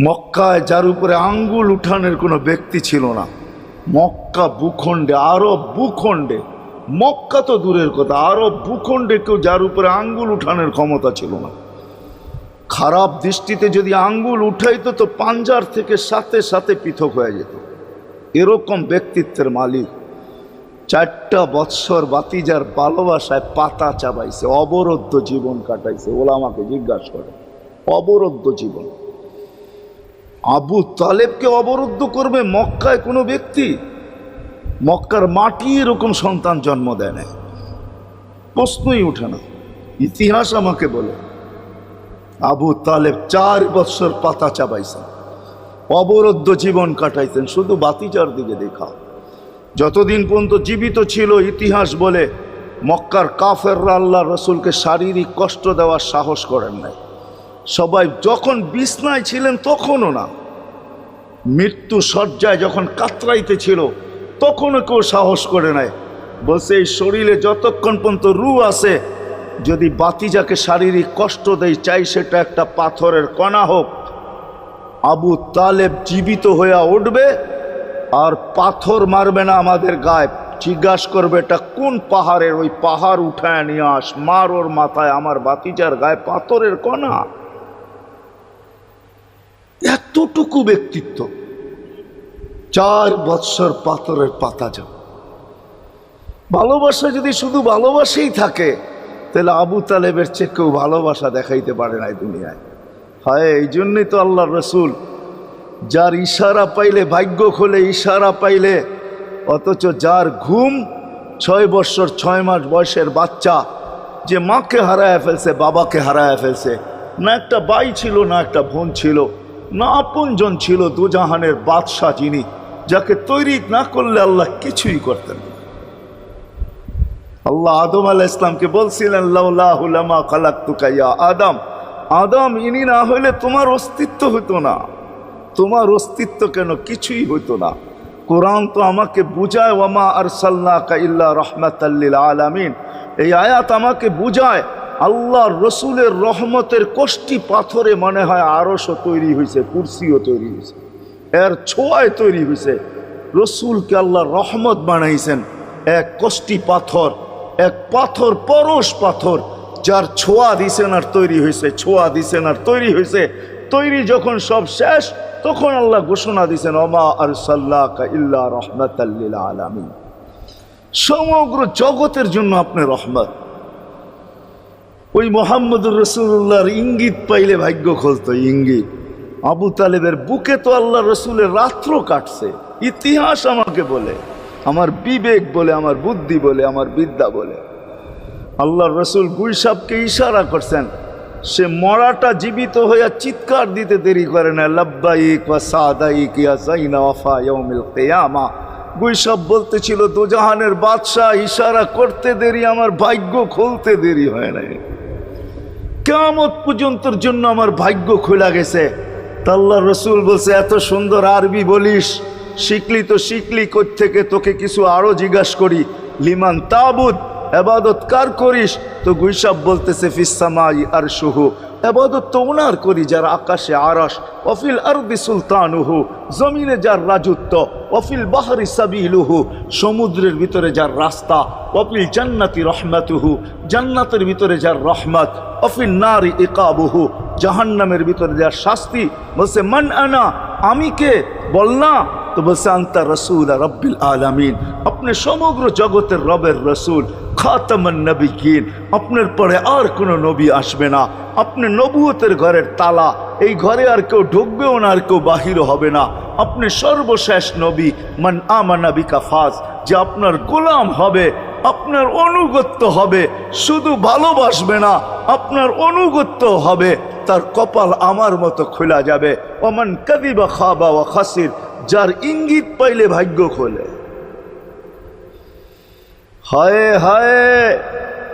মক্কায় যার উপরে আঙ্গুল উঠানের কোনো ব্যক্তি ছিল না। মক্কা ভূখণ্ডে, আরব ভূখণ্ডে। মক্কা তো দূরের কথা, আরব ভূখণ্ডে কেউ যার উপরে আঙ্গুল উঠানের ক্ষমতা ছিল না। খারাপ দৃষ্টিতে যদি আঙ্গুল উঠাইতো তো পাঞ্জার থেকে সাথে সাথে পৃথক হয়ে যেত। এরকম ব্যক্তিত্বের মালিক চারটা বৎসর বাতিজার ভালোবাসায় পাতা চাবাইছে, অবরুদ্ধ জীবন কাটাইছে ওলা আমাকে জিজ্ঞাসা করে, অবরুদ্ধ জীবন। আবু তালেবকে অবরুদ্ধ করবে মক্কায় কোনো ব্যক্তি? মক্কার মাটি এরকম সন্তান জন্ম দেয় না। প্রশ্নই উঠে না। ইতিহাস আমাকে বলে। আবু তালেব চার বৎসর পাতা চাবাইছেন। অবরুদ্ধ জীবন কাটাইতেন শুধু বাতিজার দিকে দেখা। যতদিন পর্যন্ত জীবিত ছিল, ইতিহাস বলে মক্কার কাফেররা আল্লাহ রসুলকে শারীরিক কষ্ট দেওয়ার সাহস করেন নাই। সবাই যখন বিছনায় ছিলেন তখনও না। মৃত্যু শয্যায় যখন কাতরাইতে ছিল, তখনও কেউ সাহস করে নাই। বলছে, এই শরীরে যতক্ষণ পর্যন্ত রু আছে, যদি বাতিজাকে শারীরিক কষ্ট দেয় চাই সেটা একটা পাথরের কণা হোক। আবু তালেব জীবিত হইয়া উঠবে আর পাথর মারবে না আমাদের গায়ে। জিজ্ঞাসা করবে, এটা কোন পাহাড়ের? ওই পাহাড় উঠায় নিয়ে আস, মার ওর মাথায় আমার বাতিজার গায়ে পাথরের কণা। এতটুকু ব্যক্তিত্ব, চার বৎসর পাথরের পাতা যাব ভালোবাসা যদি শুধু ভালোবাসেই থাকে, তাহলে আবু তালেবের চেয়ে কেউ ভালোবাসা দেখাইতে পারে না এই দুনিয়ায়। হয়, এই জন্যই তো আল্লাহ রসুল, যার ইশারা পাইলে, ভাগ্য খোলে ইশারা পাইলে, অথচ যার ঘুম ছয় বৎসর, ছয় মাস বয়সের বাচ্চা, যে মাকে হারায় ফেলছে, বাবাকে হারায় ফেলছে, না একটা বাই ছিল, না একটা বোন ছিল না আপনজন ছিল দুজাহানের বাদশাহ যিনি, যাকে তৈরি না করলে আল্লাহ কিছুই করতেন আল্লাহ আদম আলাহ ইসলামকে বলছিলেন আদম। আদম, ইনি না হইলে তোমার অস্তিত্ব হতো না। তোমার অস্তিত্ব কেন কিছুই হতো না? কোরআন তো আমাকে বুঝায় ওয়ামা আরসাল্লা ইল্লা রহমাতাল্লিল আলামিন। এই আয়াত আমাকে বুঝায় আল্লাহ রসুলের রহমতের কষ্টি পাথরে মনে হয় আরশও তৈরি হয়েছে, কুরসিও তৈরি হয়েছে, এর ছোঁয়ায় তৈরি হয়েছে। রসুলকে আল্লাহ রহমত বানাইছেন, এক কষ্টি পাথর, এক পাথর পরশ পাথর, যার ছোঁয়া দিছেন আর তৈরি হয়েছে, ছোঁয়া দিছেন আর তৈরি হয়েছে। তৈরি যখন সব শেষ, তখন আল্লাহ ঘোষণা দিছেন অমা আর সাল্লাহ ইল্লা রহমতাল্লিল আলামিন। সমগ্র জগতের জন্য আপনি রহমত। ওই মোহাম্মদুর রসুল্লাহর ইঙ্গিত পাইলে ভাগ্য খুলতো, ইঙ্গিত। আবু তালেবের বুকে তো আল্লাহ রসুলের রাত্র কাটছে, ইতিহাস আমাকে বলে, আমার বিবেক বলে, আমার বুদ্ধি বলে, আমার বিদ্যা বলে। আল্লাহ রসুল গুলসাবকে ইশারা করছেন, সে মরাটা জীবিত হইয়া চিৎকার দিতে দেরি করে না, লব্বাইক ওয়া সাদাইক ইয়া সাইনা ওয়াফা ইয়াউমিল কিয়ামা। গুইসব বলতেছিল, দুজাহানের বাদশাহ ইশারা করতে দেরি, আমার ভাগ্য খুলতে দেরি হয় নাই। কেমত পর্যন্তর জন্য আমার ভাগ্য খোলা গেছে। তাল্লা রসুল বলছে, এত সুন্দর আরবি বলিস। শিখলি তো শিখলি থেকে তোকে কিছু আরও জিজ্ঞাসা করি। লিমান তাবুদ এবাদত কার করিস? তো গুইসাব বলতেছে ফিসামাই আর শুহু এবাদত তো ওনার করি, যার আকাশে আরস অফিল আরবি সুলতানুহু, জমিনে যার রাজত্ব। অফিল বাহারি সাবিলুহু, সমুদ্রের ভিতরে যার রাস্তা। অফিল জান্নাতি রহমাতুহু, জান্নাতের ভিতরে যার রহমত। অফিল নারী ইকাবুহু, জাহান্নামের ভিতরে যার শাস্তি। বলছে, মান আনা, আমি কে? বল না। তো বলছে আন্তা রসুল রব্বিল আলামিন। আপনি সমগ্র জগতের রবের রসুল, খাতামান নবীন আপনার পরে আর কোনো নবী আসবে না। আপনি নবুয়তের ঘরের তালা। এই ঘরে আর কেউ ঢুকবেও না, আর কেউ বাহিরও হবে না। আপনি সর্বশেষ নবী, মান আমানা বিকা ফাজ। যে আপনার গোলাম হবে, আপনার অনুগত্য হবে, শুধু ভালোবাসবে না, আপনার অনুগত্য হবে, তার কপাল আমার মতো খোলা যাবে। ওমান কাদিবা খাবা ও খাসির। যার ইঙ্গিত পাইলে ভাগ্য খোলে। হায় হায়,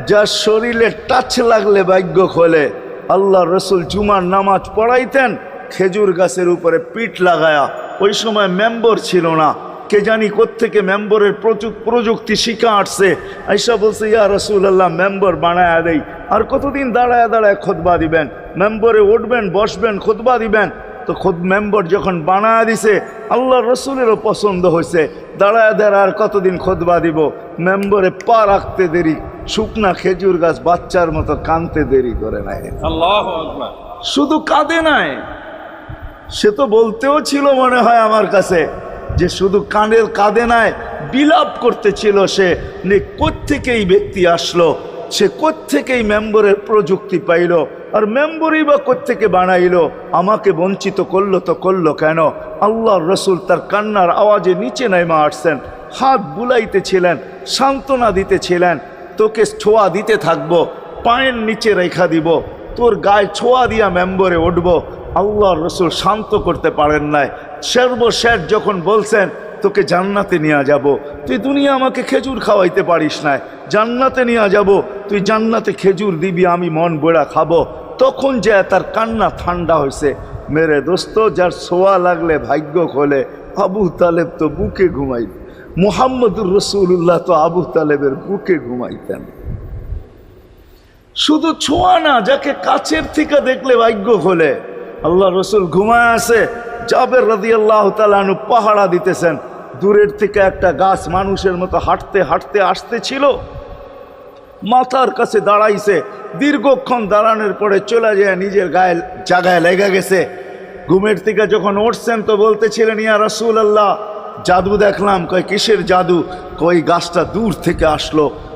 যার শরীরে টাচ লাগলে ভাগ্য খোলে। আল্লাহ রসুল জুমার নামাজ পড়াইতেন, খেজুর গাছের উপরে পিঠ লাগায়া। ওই সময় মেম্বর ছিল না। কে জানি কোত্থেকে মেম্বরের প্রচুর প্রযুক্তি শিখা আসছে। আইসা বলছে, ইয়া রসুল আল্লাহ মেম্বর বানায়া দেই। আর কতদিন দাঁড়ায় দাঁড়ায় খোদবা দিবেন? মেম্বরে উঠবেন, বসবেন, খোদবা দিবেন। তো খোদ মেম্বর যখন বানায় দিছে আল্লাহ রসুলেরও পছন্দ হয়েছে। দাঁড়ায় দাঁড়ায় আর কতদিন খোদবা দিব? মেম্বরে পা রাখতে দেরি শুকনা খেজুর গাছ বাচ্চার মতো কানতে দেরি করে নাই। শুধু কাঁদে নাই সে তো বলতেও ছিল মনে হয় আমার কাছে যে শুধু কানের কাঁদে নাই বিলাপ করতেছিল সে নে কোত্থেকে এই ব্যক্তি আসলো? সে কোত্থেকেই মেম্বরের প্রযুক্তি পাইল? আর মেম্বরই বা কোত্থেকে বানাইলো? আমাকে বঞ্চিত করল তো করল কেন? আল্লাহ রসুল তার কান্নার আওয়াজে নিচে নাইমা আসছেন, হাত বুলাইতেছিলেন সান্ত্বনা দিতেছিলেন তোকে ছোঁয়া দিতে থাকব, পায়ের নিচে রেখা দিব, তোর গায়ে ছোঁয়া দিয়া মেম্বরে উঠবো। আল্লাহ রসুল শান্ত করতে পারেন নাই। সর্বশেষ যখন বলছেন তোকে জান্নাতে নিয়ে যাব। তুই দুনিয়া আমাকে খেজুর খাওয়াইতে পারিস না। জান্নাতে নিয়ে যাব। তুই জান্নাতে খেজুর দিবি, আমি মন বেড়া খাব। তখন যে তার কান্না ঠান্ডা হয়েছে মেরে দোস্ত, যার ছোঁয়া লাগলে ভাগ্য খোলে, আবু তালেব তো বুকে ঘুমাই মুহাম্মদুর রসুল্লাহ তো আবু তালেবের বুকে ঘুমাইতেন। শুধু ছোঁয়া না, যাকে কাছের থেকে দেখলে ভাগ্য খোলে। আল্লাহ রসুল ঘুমায় আছে জাবের রাদি আল্লাহ তালু পাহারা দিতেছেন। দূরের থেকে একটা গাছ মানুষের মতো হাঁটতে হাঁটতে আসতে ছিল মাথার কাছে দাঁড়াইছে। দীর্ঘক্ষণ দাঁড়ানোর পরে চলে যায়, নিজের গায়ে জায়গায় লেগে গেছে। ঘুমের থেকে যখন উঠছেন তো বলতেছিলেন, ইয়া রসুল আল্লাহ জাদু দেখলাম। কয়, কিসের জাদু? কই গাছটা দূর থেকে আসলো।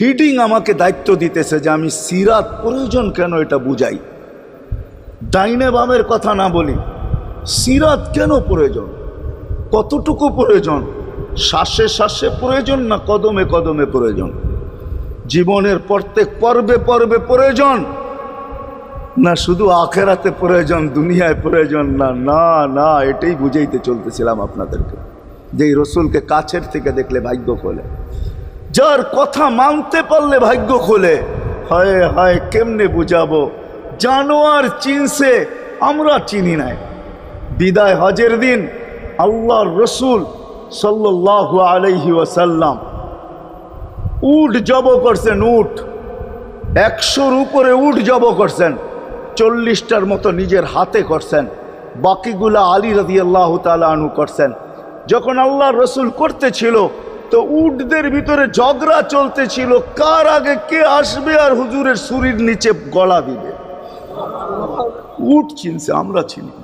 হিটিং আমাকে দায়িত্ব দিতেছে যে আমি সিরাত প্রয়োজন কেন এটা বুঝাই। ডাইনে বামের কথা না বলি, সিরাত কেন প্রয়োজন? কতটুকু প্রয়োজন? শ্বাসে শ্বাসে প্রয়োজন না কদমে কদমে প্রয়োজন? জীবনের প্রত্যেক পর্বে পর্বে প্রয়োজন? না শুধু আখেরাতে প্রয়োজন, দুনিয়ায় প্রয়োজন, না না না, এটাই বুঝাইতে চলতেছিলাম আপনাদেরকে। যে রসুলকে কাছের থেকে দেখলে ভাগ্য খোলে। যার কথা মানতে পারলে ভাগ্য খোলে। হায় হায়, কেমনে বুঝাবো? জানোয়ার চিনছে, আমরা চিনি নাই। বিদায় হজের দিন আল্লাহর রসুল সাল্লাহ আলাইহি ওয়াসাল্লাম উট জব করছেন, উট। একশোর উপরে উট জব করছেন, চল্লিশটার মতো নিজের হাতে করছেন। বাকিগুলা আলী রাজি আল্লাহ আনু করছেন। যখন আল্লাহ রসুল করতেছিল তো উটদের ভিতরে ঝগড়া চলতেছিল কার আগে কে আসবে আর হুজুরের শরীর নিচে গলা দিবে উট চিনছে, আমরা চিনি।